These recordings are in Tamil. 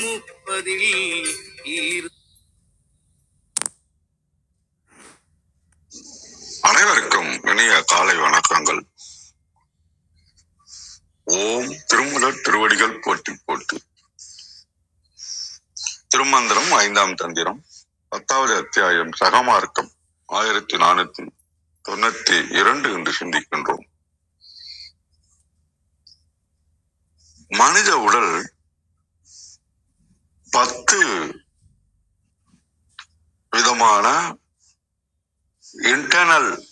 முப்பதில் அனைவருக்கும் இனிய காலை வணக்கங்கள். ஓம் திருமுலர் திருவடிகள் போற்றி போட்டு திருமந்திரம் ஐந்தாம் தந்திரம் பத்தாவது அத்தியாயம் சகமார்க்கம் ஆயிரத்தி நானூத்தி தொண்ணூத்தி இரண்டு என்று சிந்திக்கின்றோம். மனித உடல் பத்து விதமான இன்டர்னல்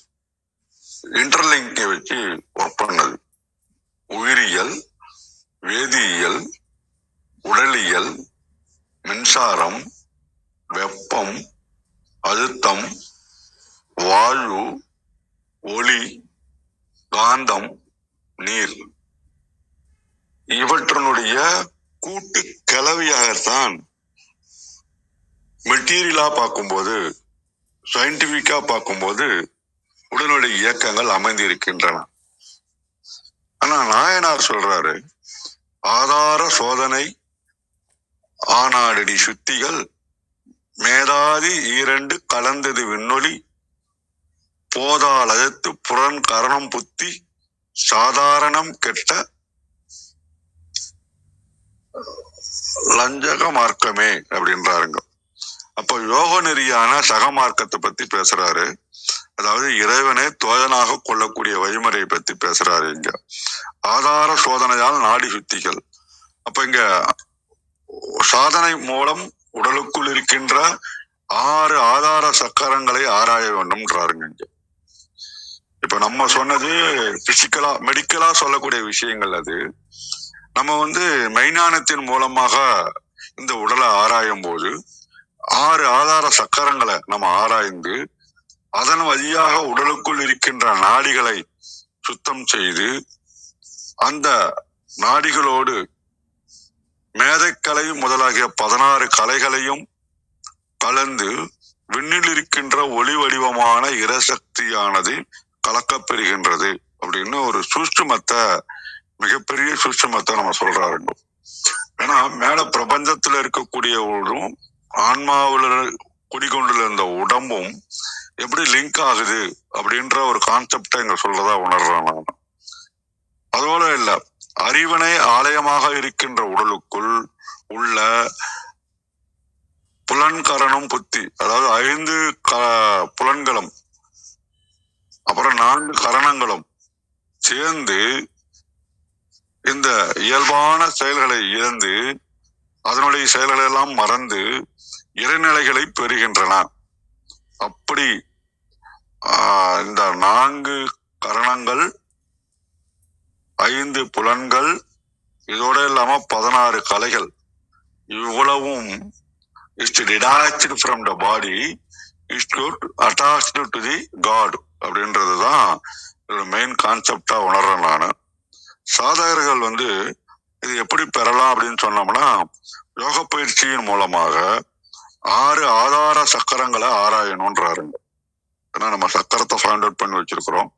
இன்டர்லிங்கை வச்சு ஒர்க் பண்ணது. உயிரியல் வேதியியல் உடலியல் மின்சாரம் வெப்பம் அழுத்தம் வாழ்வு ஒளி காந்தம் நீர். இவற்றினுடைய கூட்டு கலவையாகத்தான் மெட்டீரியலா பார்க்கும்போது சயின்டிபிக்கா பார்க்கும்போது உடனடி இயக்கங்கள் அமைந்திருக்கின்றன. ஆனா நாயனார் சொல்றாரு ஆதார சோதனை ஆனாடடி சுத்திகள் மேதாதி ஈரண்டு கலந்தது விண்ணொலி போதாலயத்து புறன் கரணம் புத்தி சாதாரணம் கெட்ட லஞ்சக மார்க்கமே அப்படின்றாருங்க. அப்ப யோக நெறியான சகமார்க்கத்தை பத்தி பேசுறாரு. அதாவது இறைவனை தோழனாக கொள்ளக்கூடிய வழிமுறையை பத்தி பேசுறாரு இங்க. ஆதார சோதனையால் நாடி சுத்திகள். அப்ப இங்க சாதனை மூலம் உடலுக்குள் இருக்கின்ற ஆறு ஆதார சக்கரங்களை ஆராய வேண்டும்ன்றாருங்க இங்க. இப்ப நம்ம சொன்னது பிசிக்கலா மெடிக்கலா சொல்லக்கூடிய விஷயங்கள் அது. நம்ம வந்து மெய்ஞானத்தின் மூலமாக இந்த உடலை ஆராயும் போது ஆறு ஆதார சக்கரங்களை நம்ம ஆராய்ந்து அதன் வழியாக உடலுக்குள் இருக்கின்ற நாடிகளை சுத்தம் செய்து அந்த நாடிகளோடு மேதைக்கலை முதலாகிய பதினாறு கலைகளையும் கலந்து விண்ணில் இருக்கின்ற ஒளி வடிவமான இரசக்தியானது கலக்கப்பெறுகின்றது அப்படின்னு ஒரு சூஷ்டுமத்தை மிகப்பெரிய சூட்சமத்தை நம்ம சொல்றாருங்க. ஏன்னா மேல பிரபஞ்சத்துல இருக்கக்கூடிய ஒன்றும் ஆன்மாவுல குடிகொண்டுள்ள இந்த உடம்பும் எப்படி லிங்க் ஆகுது அப்படின்ற ஒரு கான்செப்டை இங்க சொல்றதா உணர்றேன் நான். அதுபோல இல்ல அறிவனை ஆலயமாக இருக்கின்ற உடலுக்குள் உள்ள புலன்கரணம் புத்தி அதாவது ஐந்து க- புலன்களும் அப்புறம் நான்கு கரணங்களும் சேர்ந்து இந்த இயல்பான செயல்களை இழந்து அதனுடைய செயல்களை எல்லாம் மறந்து இறைநிலைகளை பெறுகின்றன. அப்படி இந்த நான்கு கரணங்கள் ஐந்து புலன்கள் இதோட இல்லாம பதினாறு கலைகள் இவ்வளவும் is detached from the body is attached to the god அப்படின்றதுதான் இதோட மெயின் கான்செப்டா உணர்றேன் நான். சாதகர்கள் வந்து இது எப்படி பெறலாம் அப்படின்னு சொன்னோம்னா யோக பயிற்சியின் மூலமாக ஆறு ஆதார சக்கரங்களை ஆராயணுன்றாருங்க ஏன்னா நம்ம சக்கரத்தை ஃபைண்ட் அவுட் பண்ணி வச்சிருக்கிறோம்.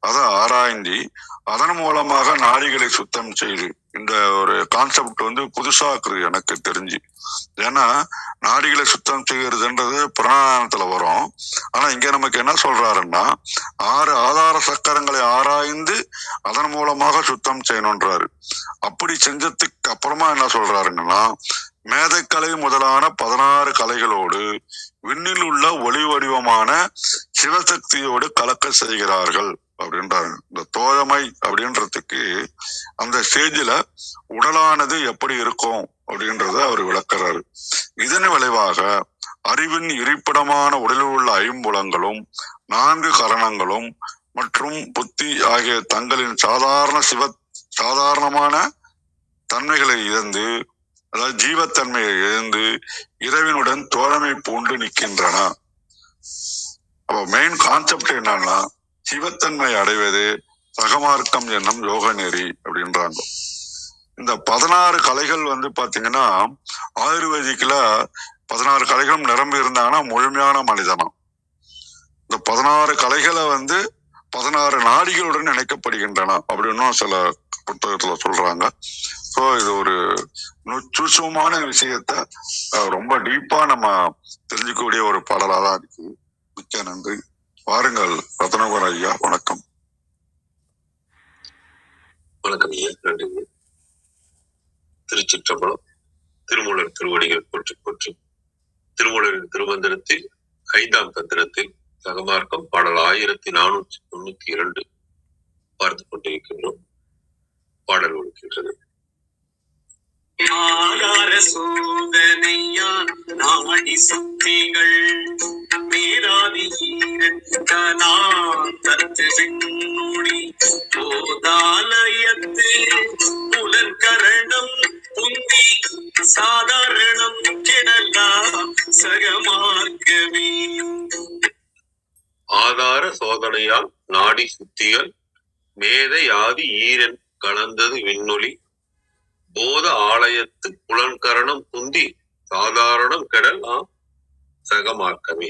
அதை ஆராய்ந்தி அதன் மூலமாக நாடிகளை சுத்தம் செய்து இந்த ஒரு கான்செப்ட் வந்து புதுசா இருக்குது எனக்கு தெரிஞ்சு. ஏன்னா நாடிகளை சுத்தம் செய்கிறதுன்றது புராணத்துல வரும். ஆனா இங்க நமக்கு என்ன சொல்றாருன்னா ஆறு ஆதார சக்கரங்களை ஆராய்ந்து அதன் மூலமாக சுத்தம் செய்யணுன்றாரு. அப்படி செஞ்சதுக்கு அப்புறமா என்ன சொல்றாருங்கன்னா மேதைக்கலை முதலான பதினாறு கலைகளோடு விண்ணில் உள்ள ஒளி வடிவமான சிவசக்தியோடு கலக்க செய்கிறார்கள். அப்படின்றாங்க இந்த தோழமை அப்படின்றதுக்கு அந்த ஸ்டேஜில் உடலானது எப்படி இருக்கும் அப்படின்றத அவர் விளக்குறாரு. இதன் விளைவாக அறிவின் இருப்பிடமான உடலில் உள்ள ஐம்புலங்களும் நான்கு கரணங்களும் மற்றும் புத்தி ஆகிய தங்களின் சாதாரண சிவ சாதாரணமான தன்மைகளை இழந்து அதாவது ஜீவத்தன்மையை இழந்து இறைவனுடன் தோழமை பூண்டு நிற்கின்றன. அப்போ மெயின் கான்செப்ட் என்னன்னா சிவத்தன்மை அடைவது சகமார்க்கம் என்னும் யோக நெறி அப்படின்றாங்க. இந்த பதினாறு கலைகள் வந்து பாத்தீங்கன்னா ஆயுர்வேதிக்ல பதினாறு கலைகளும் நிரம்பி இருந்தாங்கன்னா முழுமையான மனிதனம். இந்த பதினாறு கலைகளை வந்து பதினாறு நாடிகளுடன் இணைக்கப்படுகின்றன அப்படின்னும் சில புத்தகத்துல சொல்றாங்க. ஸோ இது ஒரு நுச்சுசமான விஷயத்த ரொம்ப டீப்பா நம்ம தெரிஞ்சுக்கக்கூடிய ஒரு பாடலாக தான் இருக்கு. மிக்க நன்றி. வாருங்கள் ரத்னகுமார் ஐயா வணக்கம். வணக்கம் ஐயா நன்றி திருச்சிற்றம்பலம் திருமூலர் திருவடிகள் போற்றி போற்றி. திருமூலரின் திருமந்திரத்தில் ஐந்தாம் தந்திரத்தில் சகமார்க்கம் பாடல் ஆயிரத்தி நானூற்றி தொண்ணூத்தி இரண்டு பார்த்து கொண்டிருக்கின்றோம். பாடல் ஒழுக்கின்றது ஆதார நாடி சக்திகள் மேராதி ஈரத்தனா தத்து விண்ணொளி போதாலயத்து புலற்கரணம் புந்தி சாதாரணம் கெடலாம் சகமார்க்கவே ஆதார சோதனையால் நாடி சுத்திகள் மேத யாதி ஈரன் கலந்தது விண்ணொலி போத ஆலயத்து புலன்கரணம் குந்தி சாதாரணம் கெடல் ஆம் சகமாக்கமே.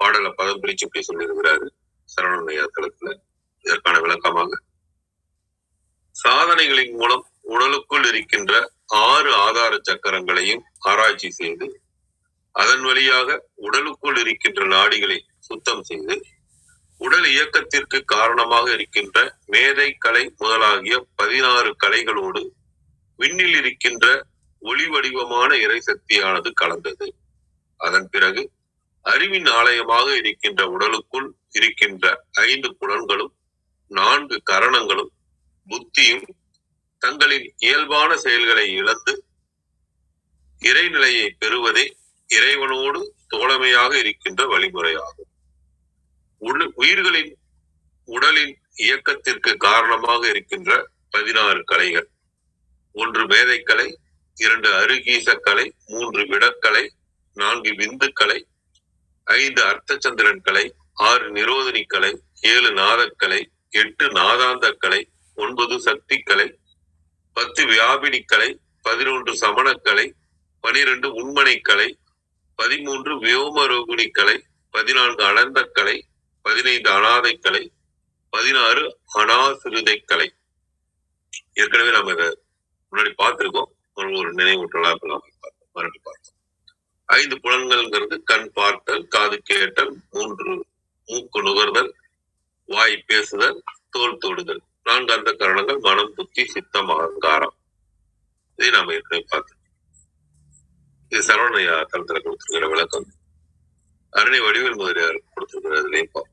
பாடல பதம் பிரிச்சு இப்படி சொல்லியிருக்கிறாரு சரவணையா தளத்துல. இதற்கான விளக்கமாக. சாதனைகளின் மூலம் உடலுக்குள் இருக்கின்ற ஆறு ஆதார சக்கரங்களையும் ஆராய்ச்சி செய்து அதன் வழியாக உடலுக்குள் இருக்கின்ற நாடிகளை சுத்தம் செய்து உடல் இயக்கத்திற்கு காரணமாக இருக்கின்ற மேதை கலை முதலாகிய பதினாறு கலைகளோடு விண்ணில் இருக்கின்ற ஒளி வடிவமான இறை சக்தியானது கலந்தது. அதன் பிறகு அறிவின் ஆலயமாக இருக்கின்ற உடலுக்குள் இருக்கின்ற ஐந்து புலன்களும் நான்கு கரணங்களும் புத்தியும் தங்களின் இயல்பான செயல்களை இழந்து இறைநிலையை பெறுவதே இறைவனோடு தோழமையாக இருக்கின்ற வழிமுறையாகும். உயிர்களின் உடலின் இயக்கத்திற்கு காரணமாக இருக்கின்ற பதினாறு கலைகள். ஒன்று மேதைக்கலை இரண்டு அருகீசக்கலை மூன்று விடக்கலை நான்கு விந்துக்கலை ஐந்து அர்த்தச்சந்திரன் கலை ஆறு நிரோதனி கலை ஏழு நாதக்கலை எட்டு நாதாந்த கலை ஒன்பது சக்தி கலை பத்து வியாபினி கலை பதினொன்று சமணக்கலை பனிரெண்டு உண்மனை கலை பதிமூன்று வியோமரோகிணி கலை பதினான்கு அனந்த கலை பதினைந்து அனாதை கலை பதினாறு அனாசிருதை கலை. ஏற்கனவே நம்ம இதை முன்னாடி பார்த்திருக்கோம். ஒரு ஒரு நினைவூட்டலா பார்த்தோம் மறுபடியும் பார்த்தோம் ஐந்து புலன்கள்ங்கிறது கண் பார்த்தல் காது கேட்டல் மூன்று மூக்கு நுகர்தல் வாய் பேசுதல் தோல் தொடுதல். நான்கு அந்த காரணங்கள் மனம் புத்தி சித்தம் அகங்காரம். இதை நாம ஏற்கனவே பார்த்தோம் இது சரவணையா தளத்துல கொடுத்திருக்கிற விளக்கம். அருணை வடிவேல் முதலியார் கொடுத்திருக்கிறதுலையும் பார்ப்போம்.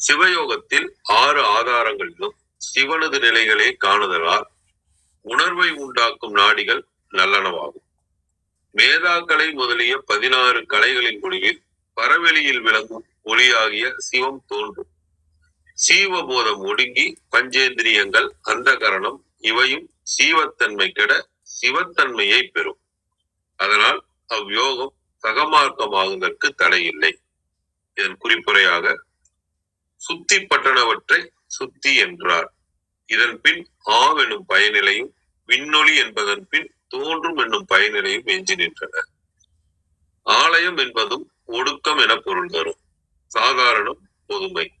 சிவயோகத்தில் ஆறு ஆதாரங்களிலும் சிவனது நிலைகளை காணுதலால் உணர்வை உண்டாக்கும் நாடிகள் நல்லனவாகும். மேதாக்கலை முதலிய பதினாறு கலைகளின் முடிவில் பரவெளியில் விளங்கும் ஒளியாகிய சிவம் தோன்றும். சீவபோதம் ஒடுங்கி பஞ்சேந்திரியங்கள் அந்த கரணம் இவையும் சீவத்தன்மை கெட சிவத்தன்மையை பெறும். அதனால் அவ்யோகம் சகமார்க்கமாகுதற்கு தடையில்லை. இதன் குறிப்புரையாக சுத்தி பட்டனவற்றை சுத்தி என்றார். இதன் பின் ஆவெனும் பயனிலையும் விண்ணொளி என்பதன் பின் தோன்றும் என்னும் பயனிலையும் எஞ்சி நின்றன. ஆலயம் என்பதும் ஒடுக்கம் என பொருள் தரும். சாதாரணம் பொதுமை.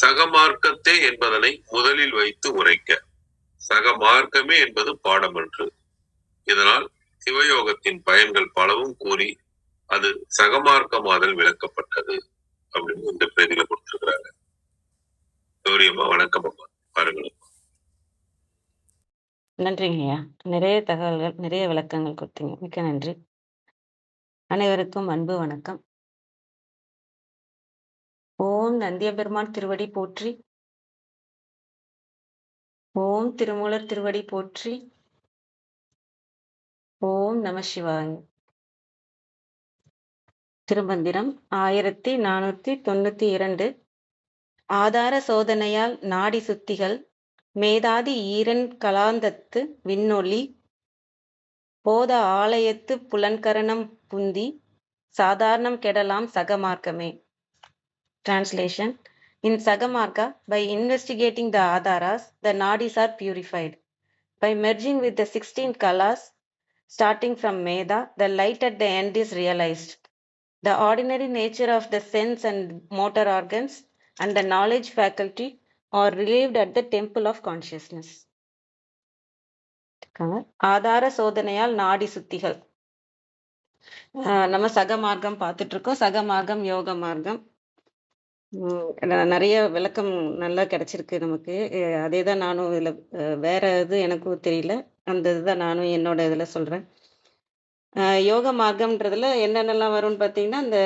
சகமார்க்கத்தே என்பதனை முதலில் வைத்து உரைக்க. சகமார்க்கமே என்பது பாடமன்று. இதனால் சிவயோகத்தின் பயன்கள் பலவும் கூறி அது சகமார்க்கமாதல் விளக்கப்பட்டது அப்படின்னு இந்த பிரதியில கொடுத்திருக்கிறாங்க. கௌரியம்மா வணக்கம் அம்மா. பாருங்கள் நன்றிங்க ஐயா நிறைய தகவல்கள் நிறைய விளக்கங்கள் கொடுத்தீங்க. மிக்க நன்றி. அனைவருக்கும் அன்பு வணக்கம். ஓம் நந்தியபெருமான் திருவடி போற்றி. ஓம் திருமூலர் திருவடி போற்றி. ஓம் நம சிவாய். திருமந்திரம் ஆயிரத்தி நானூத்தி தொண்ணூத்தி இரண்டு. ஆதார சோதனையால் நாடி சுத்திகள் மேதாதி ஈரன் கலாந்தத்து விண்ணொளி போத ஆலயத்து புலன்கரணம் புந்தி சாதாரணம் கெடலாம் சகமார்க்கமே Translation In Sagamarka, by investigating the Adharas, the nadis are purified. By merging with the 16 kalas, starting from Meda, the light at the end is realized. The ordinary nature of the sense and motor organs and the knowledge faculty relieved at the temple of consciousness. கொடுத்துருக்காங்க ஆதார சோதனையால் நாடி சுத்திகள். நம்ம சக மார்க்கம் பார்த்துட்டு இருக்கோம் சக மார்க்கம் யோக மார்க்கம். நிறைய விளக்கம் நல்லா கிடைச்சிருக்கு நமக்கு. அதே தான் நானும் இதுல வேற இது எனக்கும் தெரியல. அந்த இதுதான் நானும் என்னோட இதுல சொல்றேன். யோக மார்க்கம்ன்றதுல என்னென்னலாம் வரும்னு பார்த்தீங்கன்னா இந்த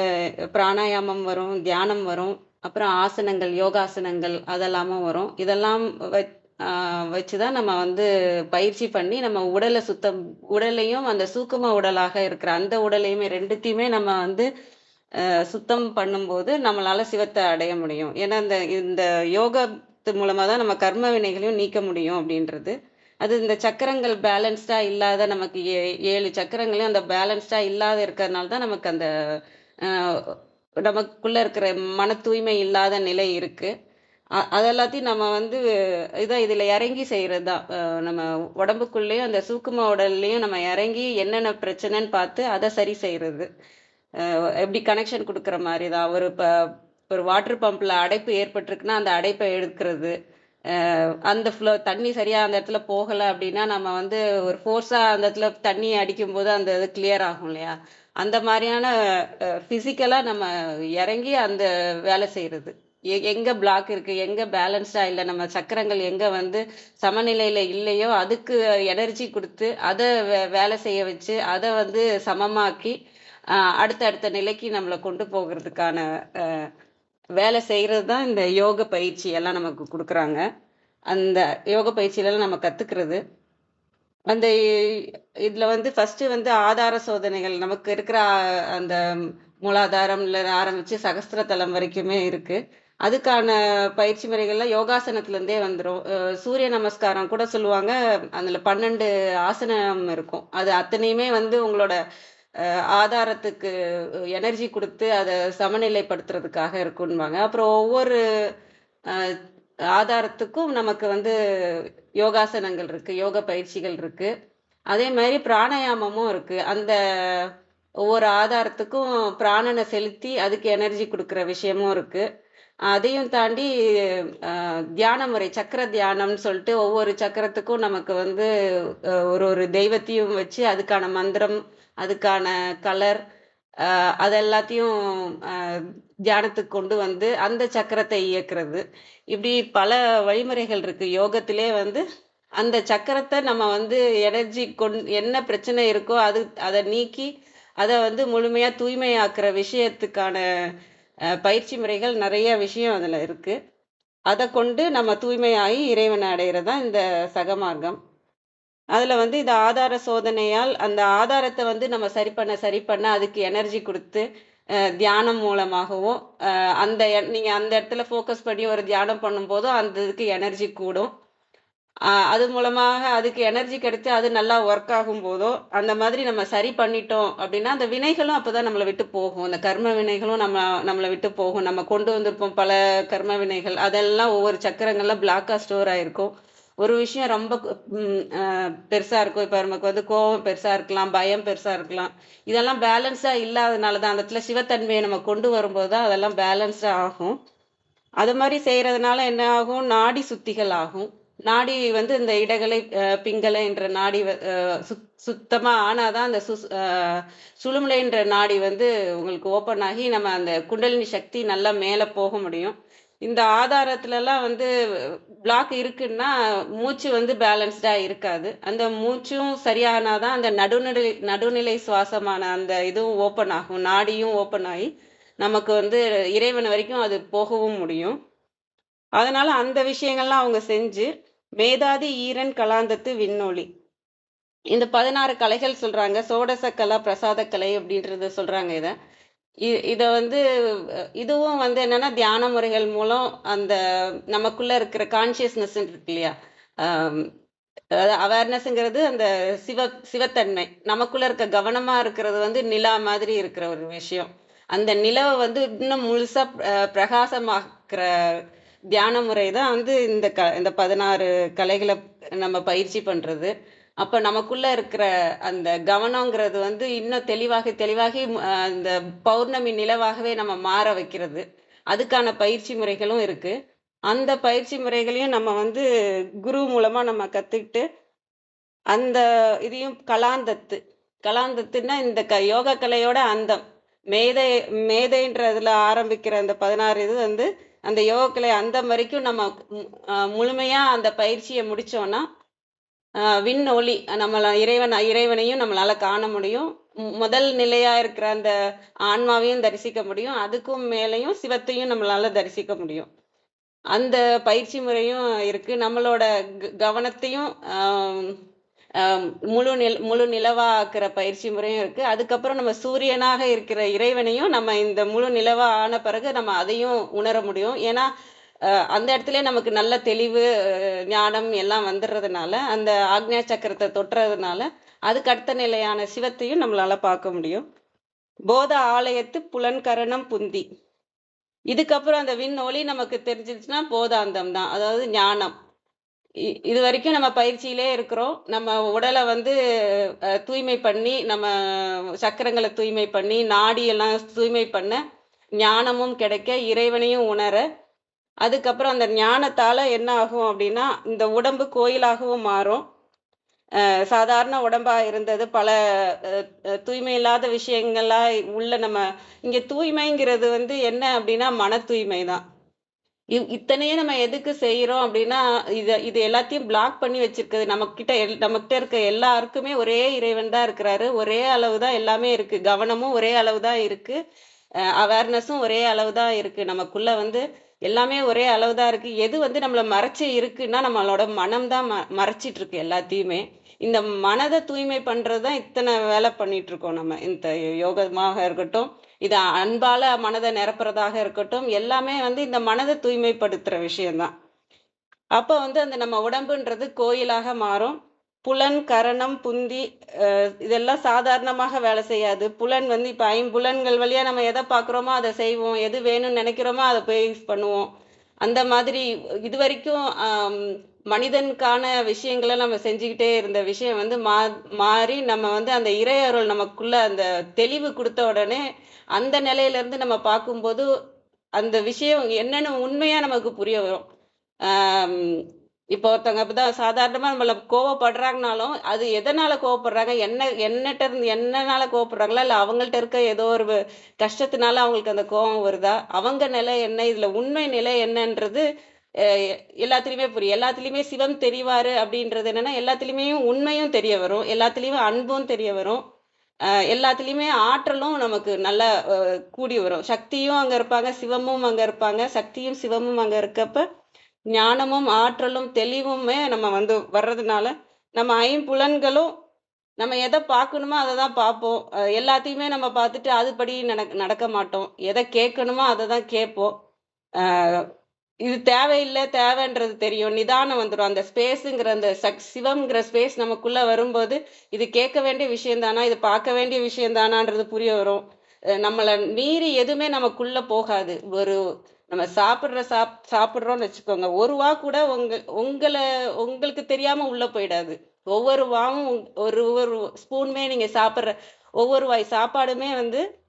பிராணாயாமம் வரும் தியானம் வரும். அப்புறம் ஆசனங்கள் யோகாசனங்கள் அதெல்லாமும் வரும். இதெல்லாம் வச்- ஆஹ் வச்சுதான் நம்ம வந்து பயிற்சி பண்ணி நம்ம உடலை சுத்தம் உடலையும் அந்த சூக்கும உடலாக இருக்கிற அந்த உடலையுமே ரெண்டுத்தையுமே நம்ம வந்து சுத்தம் பண்ணும்போது நம்மளால சிவத்தை அடைய முடியும். ஏன்னா இந்த இந்த யோகத்து மூலமா தான் நம்ம கர்ம வினைகளையும் நீக்க முடியும் அப்படின்றது. அது இந்த சக்கரங்கள் பேலன்ஸ்டா இல்லாத நமக்கு ஏ- ஏழு சக்கரங்களையும் அந்த பேலன்ஸ்டா இல்லாத இருக்கிறதுனால தான் நமக்கு அந்த நமக்குள்ள இருக்கிற மன தூய்மை இல்லாத நிலை இருக்கு. அதெல்லாத்தையும் நம்ம வந்து இதான் இதில் இறங்கி செய்கிறது தான் நம்ம உடம்புக்குள்ளேயும் அந்த சூக்கும உடல்லையும் நம்ம இறங்கி என்னென்ன பிரச்சனைன்னு பார்த்து அதை சரி செய்யறது. எப்படி கனெக்ஷன் கொடுக்குற மாதிரி தான். ஒரு இப்போ ஒரு வாட்டர் பம்பில் அடைப்பு ஏற்பட்டிருக்குன்னா அந்த அடைப்பை எடுக்கிறது. அந்த ஃப்ளோ தண்ணி சரியாக அந்த இடத்துல போகலை அப்படின்னா நம்ம வந்து ஒரு ஃபோர்ஸாக அந்த இடத்துல தண்ணி அடிக்கும்போது அந்த இது கிளியர் ஆகும் இல்லையா? அந்த மாதிரியான ஃபிசிக்கலா நம்ம இறங்கி அந்த வேலை செய்யறது எ- எங்க பிளாக் இருக்கு எங்க பேலன்ஸ்டா இல்லை நம்ம சக்கரங்கள் எங்க வந்து சமநிலையில இல்லையோ அதுக்கு எனர்ஜி கொடுத்து அதை வேலை செய்ய வச்சு அதை வந்து சமமாக்கி அடுத்த அடுத்த நிலைக்கு நம்மளை கொண்டு போகிறதுக்கான வேலை செய்கிறது தான் இந்த யோக பயிற்சி எல்லாம் நமக்கு கொடுக்குறாங்க. அந்த யோக பயிற்சியிலலாம் நம்ம கற்றுக்கிறது அந்த இதுல வந்து ஃபர்ஸ்ட் வந்து ஆதார சோதனைகள். நமக்கு இருக்கிற அந்த மூலாதாரம்ல ஆரம்பிச்சு சகஸ்திர தலம் வரைக்குமே இருக்கு. அதுக்கான பயிற்சி முறைகள்லாம் யோகாசனத்துல இருந்தே வந்துடும் சூரிய நமஸ்காரம் கூட சொல்லுவாங்க. அதுல பன்னெண்டு ஆசனம் இருக்கும். அது அத்தனையுமே வந்து உங்களோட ஆதாரத்துக்கு எனர்ஜி கொடுத்து அதை சமநிலைப்படுத்துறதுக்காக இருக்குன்பாங்க அப்புறம் ஒவ்வொரு ஆதாரத்துக்கும் நமக்கு வந்து யோகாசனங்கள் இருக்கு யோக பயிற்சிகள் இருக்கு. அதே மாதிரி பிராணாயாமமும் இருக்கு. அந்த ஒவ்வொரு ஆதாரத்துக்கும் பிராணனை செலுத்தி அதுக்கு எனர்ஜி கொடுக்குற விஷயமும் இருக்கு. அதையும் தாண்டி தியான முறை சக்கர தியானம்னு சொல்லிட்டு ஒவ்வொரு சக்கரத்துக்கும் நமக்கு வந்து ஒரு ஒரு தெய்வத்தையும் வச்சு அதுக்கான மந்திரம் அதுக்கான கலர் அது எல்லாத்தையும் தியானத்துக்கு கொண்டு வந்து அந்த சக்கரத்தை இயக்குறது. இப்படி பல வழிமுறைகள் இருக்கு. யோகத்திலே வந்து அந்த சக்கரத்தை நம்ம வந்து எனர்ஜி கொண் என்ன பிரச்சனை இருக்கோ அது அதை நீக்கி அதை வந்து முழுமையா தூய்மையாக்குற விஷயத்துக்கான பயிற்சி முறைகள் நிறைய விஷயம் அதில் இருக்கு. அதை கொண்டு நம்ம தூய்மையாகி இறைவனை அடையிறது தான் இந்த சகமார்க்கம் அதில் வந்து இந்த ஆதார சோதனையால் அந்த ஆதாரத்தை வந்து நம்ம சரி பண்ண சரி பண்ண அதுக்கு எனர்ஜி கொடுத்து தியானம் மூலமாகவும் அந்த எ- அந்த இடத்துல ஃபோக்கஸ் பண்ணி ஒரு தியானம் பண்ணும்போதும் அந்த இதுக்கு எனர்ஜி கூடும். அது மூலமாக அதுக்கு எனர்ஜி கிடைத்து அது நல்லா ஒர்க் ஆகும் போதோ அந்த மாதிரி நம்ம சரி பண்ணிட்டோம் அப்படின்னா அந்த வினைகளும் அப்பதான் நம்மளை விட்டு போகும். அந்த கர்ம வினைகளும் நம்ம நம்மளை விட்டு போகும். நம்ம கொண்டு வந்திருப்போம் பல கர்ம வினைகள். அதெல்லாம் ஒவ்வொரு சக்கரங்கள்லாம் பிளாக்காக ஸ்டோர் ஆயிருக்கும். ஒரு விஷயம் ரொம்ப பெருசா இருக்கும். இப்ப நமக்கு வந்து கோபம் பெருசா இருக்கலாம் பயம் பெருசா இருக்கலாம். இதெல்லாம் பேலன்ஸா இல்லாதனால தான் அந்த இடத்துல சிவத்தன்மையை நம்ம கொண்டு வரும்போது தான் அதெல்லாம் பேலன்ஸா ஆகும். அது மாதிரி செய்யறதுனால என்ன ஆகும்? நாடி சுத்திகள் ஆகும். நாடி வந்து இந்த இடகலை பிங்கலை என்ற நாடி வ- சுத்தமா ஆனாதான் அந்த சுஸ் சுழுமலைன்ற என்ற நாடி வந்து உங்களுக்கு ஓப்பன் ஆகி நம்ம அந்த குண்டலினி சக்தி நல்லா மேலே போக முடியும். இந்த ஆதாரத்துலலாம் வந்து பிளாக் இருக்குன்னா மூச்சு வந்து பேலன்ஸ்டாக இருக்காது. அந்த மூச்சும் சரியானாதான் அந்த நடுநிலை நடுநிலை சுவாசமான அந்த இதுவும் ஓப்பன் ஆகும். நாடியும் ஓப்பன் ஆகி நமக்கு வந்து இறைவன் வரைக்கும் அது போகவும் முடியும். அதனால அந்த விஷயங்கள்லாம் அவங்க செஞ்சு மேதாதி ஈரன் கலாந்தத்து விண்ணொளி இந்த பதினாறு கலைகள் சொல்றாங்க. சோடச கலா பிரசாத கலை அப்படின்றத சொல்றாங்க இதை. இதை வந்து இதுவும் வந்து என்னன்னா தியான முறைகள் மூலம் அந்த நமக்குள்ள இருக்கிற கான்சியஸ்னஸ் இருக்கு இல்லையா அதாவது அவேர்னஸ்ங்கிறது அந்த சிவ சிவத்தன்மை. நமக்குள்ள இருக்க கவனமா இருக்கிறது வந்து நிலா மாதிரி இருக்கிற ஒரு விஷயம். அந்த நிலவை வந்து இன்னும் முழுசா பிரகாசமாக்குற தியான முறை தான் வந்து இந்த க இந்த பதினாறு கலைகளை நம்ம பயிற்சி பண்றது. அப்ப நமக்குள்ள இருக்கிற அந்த கவனங்கிறது வந்து இன்னும் தெளிவாக தெளிவாகி அந்த பௌர்ணமி நிலவாகவே நம்ம மாற வைக்கிறது. அதுக்கான பயிற்சி முறைகளும் இருக்கு. அந்த பயிற்சி முறைகளையும் நம்ம வந்து குரு மூலமா நம்ம கத்துக்கிட்டு அந்த இதையும் கலாந்தத்து கலாந்தத்துன்னா இந்த க யோக கலையோட அந்தம். மேதை மேதைன்றதுல ஆரம்பிக்கிற அந்த பதினாறு இது வந்து அந்த யோக கலை அந்தம் வரைக்கும் நம்ம முழுமையா அந்த பயிற்சியை முடிச்சோம்னா விண் ஒளி நம்மள இறைவன் இறைவனையும் நம்மளால காண முடியும். முதல் நிலையா இருக்கிற அந்த ஆன்மாவையும் தரிசிக்க முடியும். அதுக்கும் மேலையும் சிவத்தையும் நம்மளால தரிசிக்க முடியும். அந்த பயிற்சி முறையும் இருக்கு. நம்மளோட க- கவனத்தையும் முழு நில முழு நிலவா ஆக்குற பயிற்சி முறையும் இருக்கு. அதுக்கப்புறம் நம்ம சூரியனாக இருக்கிற இறைவனையும் நம்ம இந்த முழு நிலவா ஆன பிறகு நம்ம அதையும் உணர முடியும். ஏன்னா அந்த இடத்துல நமக்கு நல்ல தெளிவு ஞானம் எல்லாம் வந்துடுறதுனால அந்த ஆக்ஞா சக்கரத்தை தொட்டுறதுனால அதுக்கு அடுத்த நிலையான சிவத்தையும் நம்மளால பார்க்க முடியும். போத ஆலயத்து புலன்கரணம் புந்தி. இதுக்கப்புறம் அந்த விண் ஒளி நமக்கு தெரிஞ்சிருச்சுன்னா போதாந்தம் தான் அதாவது ஞானம். இ- இது வரைக்கும் நம்ம பயிற்சியிலே இருக்கிறோம். நம்ம உடலை வந்து தூய்மை பண்ணி நம்ம சக்கரங்களை தூய்மை பண்ணி நாடியெல்லாம் தூய்மை பண்ண ஞானமும் கிடைக்க இறைவனையும் உணர அதுக்கப்புறம் அந்த ஞானத்தால என்ன ஆகும் அப்படின்னா இந்த உடம்பு கோயிலாகவும் மாறும். சாதாரண உடம்பா இருந்தது பல தூய்மை இல்லாத விஷயங்களா உள்ள நம்ம இங்க தூய்மைங்கிறது வந்து என்ன அப்படின்னா மன தூய்மை தான் இத்தனையே நம்ம எதுக்கு செய்யறோம் அப்படின்னா இது இது எல்லாத்தையும் பிளாக் பண்ணி வச்சிருக்குது. நம்ம கிட்ட எல்- நம்ம இருக்க எல்லாருக்குமே ஒரே இறைவன் தான் இருக்கிறாரு. ஒரே அளவு தான் எல்லாமே இருக்கு. கவனமும் ஒரே அளவு தான் இருக்கு. அவேர்னஸும் ஒரே அளவு தான் இருக்கு. நமக்குள்ள வந்து எல்லாமே ஒரே அளவு தான் இருக்குது எது வந்து நம்மளை மறைச்சி இருக்குன்னா நம்மளோட மனம் தான் ம மறைச்சிட்டு இருக்கு எல்லாத்தையுமே. இந்த மனதை தூய்மை பண்ணுறது தான் இத்தனை வேலை பண்ணிட்டு இருக்கோம் நம்ம. இந்த யோகமாக இருக்கட்டும் இது அன்பால மனதை நிரப்புறதாக இருக்கட்டும் எல்லாமே வந்து இந்த மனதை தூய்மைப்படுத்துகிற விஷயம்தான். அப்போ வந்து அந்த நம்ம உடம்புன்றது கோயிலாக மாறும். புலன் கரணம் புந்தி இதெல்லாம் சாதாரணமாக வேலை செய்யாது. புலன் வந்து இப்போ ஐம்புலன்கள் வழியாக நம்ம எதை பார்க்குறோமோ அதை செய்வோம். எது வேணும்னு நினைக்கிறோமோ அதை போய் பண்ணுவோம். அந்த மாதிரி இது வரைக்கும் மனிதனுக்கான விஷயங்களை நம்ம செஞ்சுக்கிட்டே இருந்த விஷயம் வந்து மா மாறி நம்ம வந்து அந்த இறையருள் நமக்குள்ள அந்த தெளிவு கொடுத்த உடனே அந்த நிலையிலேருந்து நம்ம பார்க்கும்போது அந்த விஷயம் என்னென்னு உண்மையாக நமக்கு புரிய வரும். இப்போ ஒருத்தவங்க இப்பதான் சாதாரணமா நம்மள கோவப்படுறாங்கனாலும் அது எதனால கோவப்படுறாங்க? என்ன என்னட்ட இருந்து என்னனால கோவப்படுறாங்களா? இல்ல அவங்கள்ட்ட இருக்க ஏதோ ஒரு கஷ்டத்தினால அவங்களுக்கு அந்த கோவம் வருதா? அவங்க நிலை என்ன? இதுல உண்மை நிலை என்னன்றது எல்லாத்துலயுமே புரியும். எல்லாத்துலயுமே சிவம் தெரிவாரு அப்படின்றது என்னன்னா எல்லாத்துலயுமே உண்மையும் தெரிய வரும். எல்லாத்துலயுமே அன்பும் தெரிய வரும். எல்லாத்துலேயுமே எல்லாத்துலயுமே ஆற்றலும் நமக்கு நல்லா கூடி வரும். சக்தியும் அங்க இருப்பாங்க சிவமும் அங்க இருப்பாங்க. சக்தியும் சிவமும் அங்க இருக்கப்ப ஞானமும் ஆற்றலும் தெளிவுமே நம்ம வந்து வர்றதுனால நம்ம ஐம்புலன்களும் நம்ம எதை பார்க்கணுமோ அதை தான் பார்ப்போம். எல்லாத்தையுமே நம்ம பார்த்துட்டு அதுபடி நடக்க நடக்க மாட்டோம். எதை கேட்கணுமோ அதை தான் கேட்போம். இது தேவையில்லை தேவைன்றது தெரியும். நிதானம் வந்துடும் அந்த ஸ்பேஸுங்கிற அந்த சக் சிவம்ங்கிற ஸ்பேஸ் நமக்குள்ள வரும்போது இது கேட்க வேண்டிய விஷயம்தானா இது பார்க்க வேண்டிய விஷயம்தானான்றது புரிய வரும். நம்மளை மீறி எதுவுமே நமக்குள்ள போகாது. ஒரு நம்ம சாப்பிட்ற சாப் சாப்பிட்றோம்னு வச்சுக்கோங்க. ஒரு வா கூட உங்க உங்களை உங்களுக்கு தெரியாம உள்ள போயிடாது. ஒவ்வொரு வாவும் ஒரு ஒரு ஸ்பூனுமே நீங்க சாப்பிட்ற ஒவ்வொரு வாய் சாப்பாடுமே வந்து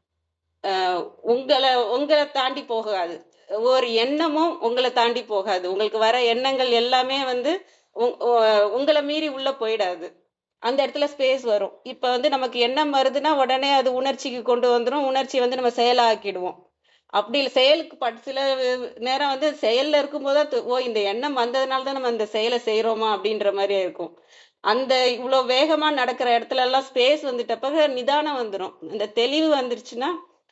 உங்களை உங்களை தாண்டி போகாது. ஒவ்வொரு எண்ணமும் உங்களை தாண்டி போகாது. உங்களுக்கு வர எண்ணங்கள் எல்லாமே வந்து உங்- உங்களை மீறி உள்ள போயிடாது. அந்த இடத்துல ஸ்பேஸ் வரும். இப்போ வந்து நமக்கு எண்ணம் வருதுன்னா உடனே அது உணர்ச்சிக்கு கொண்டு வந்துடும் உணர்ச்சி வந்து நம்ம செயலாக்கிடுவோம். அப்படி இல்லை செயலுக்கு பட் சில நேரம் வந்து செயல்ல இருக்கும்போது தான் ஓ இந்த எண்ணம் வந்ததுனால தான் நம்ம அந்த செயலை செய்யறோமா அப்படின்ற மாதிரி இருக்கும். அந்த இவ்வளோ வேகமா நடக்கிற இடத்துல எல்லாம் ஸ்பேஸ் வந்துட்டப்ப நிதானம் வந்துடும் இந்த தெளிவு வந்துருச்சுன்னா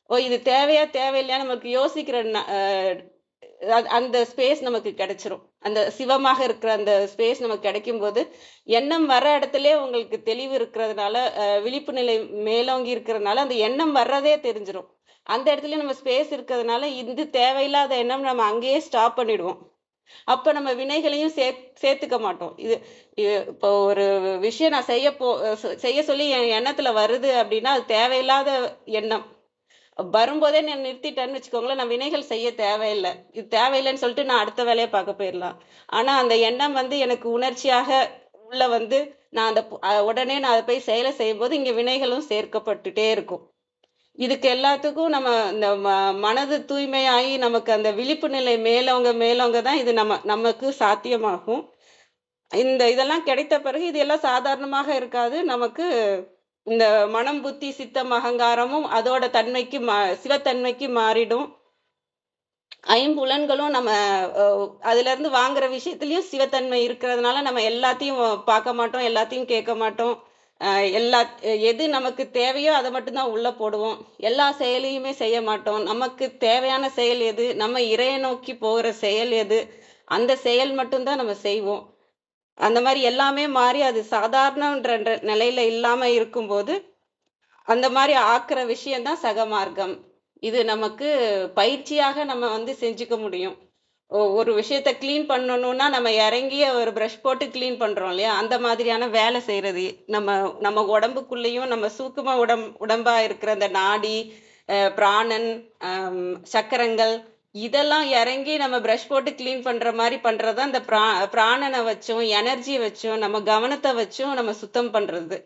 ஓ இது தேவையா தேவையில்லையா நமக்கு யோசிக்கிற அந்த ஸ்பேஸ் நமக்கு கிடைச்சிரும். அந்த சிவமாக இருக்கிற அந்த ஸ்பேஸ் நமக்கு கிடைக்கும் போது எண்ணம் வர இடத்துலயே உங்களுக்கு தெளிவு இருக்கிறதுனால விழிப்பு நிலை மேலோங்கி இருக்கிறதுனால அந்த எண்ணம் வர்றதே தெரிஞ்சிடும் அந்த இடத்துல நம்ம ஸ்பேஸ் இருக்கிறதுனால இது தேவையில்லாத எண்ணம் நம்ம அங்கேயே ஸ்டாப் பண்ணிடுவோம். அப்ப நம்ம வினைகளையும் சே சேர்த்துக்க மாட்டோம். இது இப்போ ஒரு விஷயம் நான் செய்ய போ செய்ய சொல்லி என் எண்ணத்துல வருது அப்படின்னா அது தேவையில்லாத எண்ணம். வரும்போதே நான் நிறுத்திட்டேன்னு வச்சுக்கோங்களேன் நான் வினைகள் செய்ய தேவையில்லை. இது தேவையில்லைன்னு சொல்லிட்டு நான் அடுத்த வேலையை பார்க்க போயிடலாம். ஆனா அந்த எண்ணம் வந்து எனக்கு உணர்ச்சியாக உள்ள வந்து நான் அந்த உடனே நான் அதை போய் செயலை செய்யும்போது இங்க வினைகளும் சேர்க்கப்பட்டுட்டே இருக்கும். இதுக்கு எல்லாத்துக்கும் நம்ம இந்த ம- மனது தூய்மையாகி நமக்கு அந்த விழிப்பு நிலை மேலவங்க மேலவங்க தான் இது நம்ம நமக்கு சாத்தியமாகும். இந்த இதெல்லாம் கிடைத்த பிறகு இது எல்லாம் சாதாரணமாக இருக்காது. நமக்கு இந்த மனம் புத்தி சித்தம் அகங்காரமும் அதோட தன்மைக்கு மா சிவத்தன்மைக்கு மாறிடும். ஐம்புலன்களும் நம்ம அதுலேருந்து அதுல இருந்து வாங்குற விஷயத்துலயும் சிவத்தன்மை இருக்கிறதுனால நம்ம எல்லாத்தையும் பார்க்க மாட்டோம் எல்லாத்தையும் கேட்க மாட்டோம். எல்லா எது நமக்கு தேவையோ அதை மட்டும்தான் உள்ளே போடுவோம். எல்லா செயலையுமே செய்ய மாட்டோம். நமக்கு தேவையான செயல் எது? நம்ம இறையை நோக்கி போகிற செயல் எது? அந்த செயல் மட்டும்தான் நம்ம செய்வோம். அந்த மாதிரி எல்லாமே மாறி அது சாதாரணன்ற நிலையில இல்லாமல் இருக்கும்போது அந்த மாதிரி ஆக்குற விஷயம்தான் சகமார்க்கம் இது நமக்கு பயிற்சியாக நம்ம வந்து செஞ்சுக்க முடியும். ஒரு விஷயத்த க்ளீன் பண்ணணும்னா நம்ம இறங்கி ஒரு ப்ரஷ் போட்டு க்ளீன் பண்ணுறோம் இல்லையா? அந்த மாதிரியான வேலை செய்கிறது நம்ம நம்ம உடம்புக்குள்ளேயும் நம்ம சூக்கும உடம் உடம்பாக இருக்கிற அந்த நாடி பிராணன் சக்கரங்கள் இதெல்லாம் இறங்கி நம்ம ப்ரஷ் போட்டு க்ளீன் பண்ணுற மாதிரி பண்ணுறது அந்த பிரா பிராணனை வச்சும் எனர்ஜி வச்சும் நம்ம கவனத்தை வச்சும் நம்ம சுத்தம் பண்ணுறது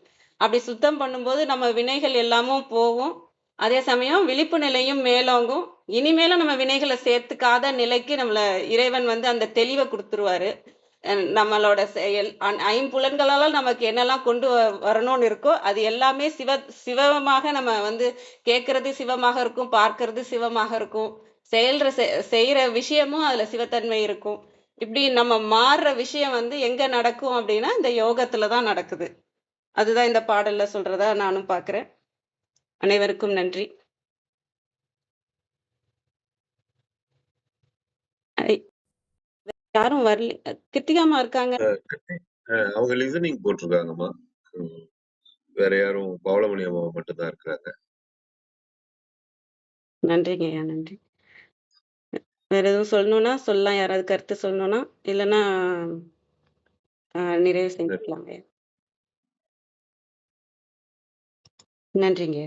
அப்படி சுத்தம் பண்ணும்போது நம்ம வினைகள் எல்லாமும் போகும். அதே சமயம் விழிப்பு நிலையும் மேலோங்கும். இனிமேலும் நம்ம வினைகளை சேர்த்துக்காத நிலைக்கு நம்மள இறைவன் வந்து அந்த தெளிவை கொடுத்துருவாரு. நம்மளோட செயல் ஐம்புலன்களால் நமக்கு என்னெல்லாம் கொண்டு வ- வரணும்னு இருக்கோ அது எல்லாமே சிவ சிவமாக நம்ம வந்து கேட்கறது சிவமாக இருக்கும் பார்க்கறது சிவமாக இருக்கும். செயல்ற செ- செய்யற விஷயமும் அதுல சிவத்தன்மை இருக்கும். இப்படி நம்ம மாறுற விஷயம் வந்து எங்க நடக்கும் அப்படின்னா இந்த யோகத்துல தான் நடக்குது. அதுதான் இந்த பாடல்ல சொல்றதா நானும் பாக்குறேன். அனைவருக்கும் நன்றி. யாரும் வரல. கிருத்திகாமா இருக்காங்க. அவங்க லிசனிங் போட்டிருக்காங்கம்மா. வேற யாரும் பவளமணி அம்மா மட்டும்தான் இருக்கிறாங்க. நன்றிங்க ஐயா நன்றி. வேற எதுவும் சொல்லணும்னா சொல்லலாம். யாராவது கருத்து சொல்லணும்னா இல்லைன்னா நிறைவு செஞ்சுக்கலாங்க ஐயா. நன்றிங்க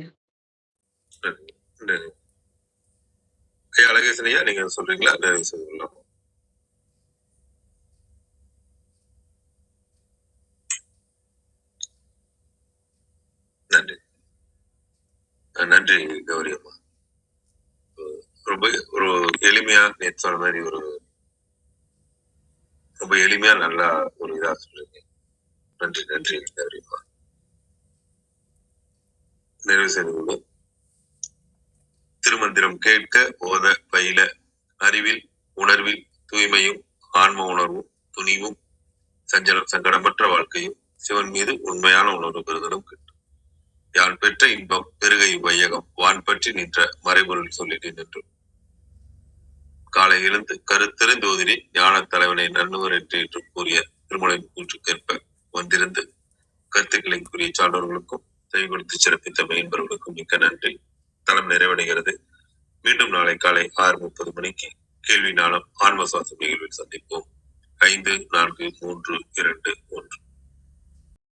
ஐயா. அழகேசன் ஐயா நீங்க சொல்றீங்களா? நிறைவு செய்துள்ளோம் நன்றி. நன்றி கௌரி அம்மா. ரொம்ப ஒரு எளிமையா நேற்று சொன்ன மாதிரி ஒரு ரொம்ப எளிமையா நல்லா ஒரு இதா சொல்றீங்க. நன்றி நன்றி கௌரி அம்மா. நிறைவு செய்து கொள்ளும் மந்திரம் கேட்க ஓத பயில அறிவில் உணர்வில் தூய்மையும் ஆன்ம உணர்வும் துணிவும் சஞ்சலம் சங்கடமற்ற வாழ்க்கையும் சிவன் மீது உண்மையான உணர்வு பெறுதலும் கிட்டும். யான் பெற்ற இன்பம் பெருகை வையகம் வான் பற்றி நின்ற மறைபொருள் சொல்லிட்டு நின்று. காலை எழுந்து கருத்தெறிந்தோதிரி ஞான தலைவனை நன்னுவர் என்று என்று கூறிய திருமலையின் கூற்றுக்கேற்ப வந்திருந்து கருத்துக்களை கூறிய சான்றோர்களுக்கும் செவி கொடுத்து சிறப்பித்த மெயின்பவர்களுக்கும் மிக்க நன்றி. தளம் நிறைவடைகிறது. மீண்டும் நாளை காலை ஆறு முப்பது மணிக்கு கேள்வி நாளம் ஆன்ம சுவாசம் நிகழ்வில் சந்திப்போம். ஐந்து நான்கு மூன்று இரண்டு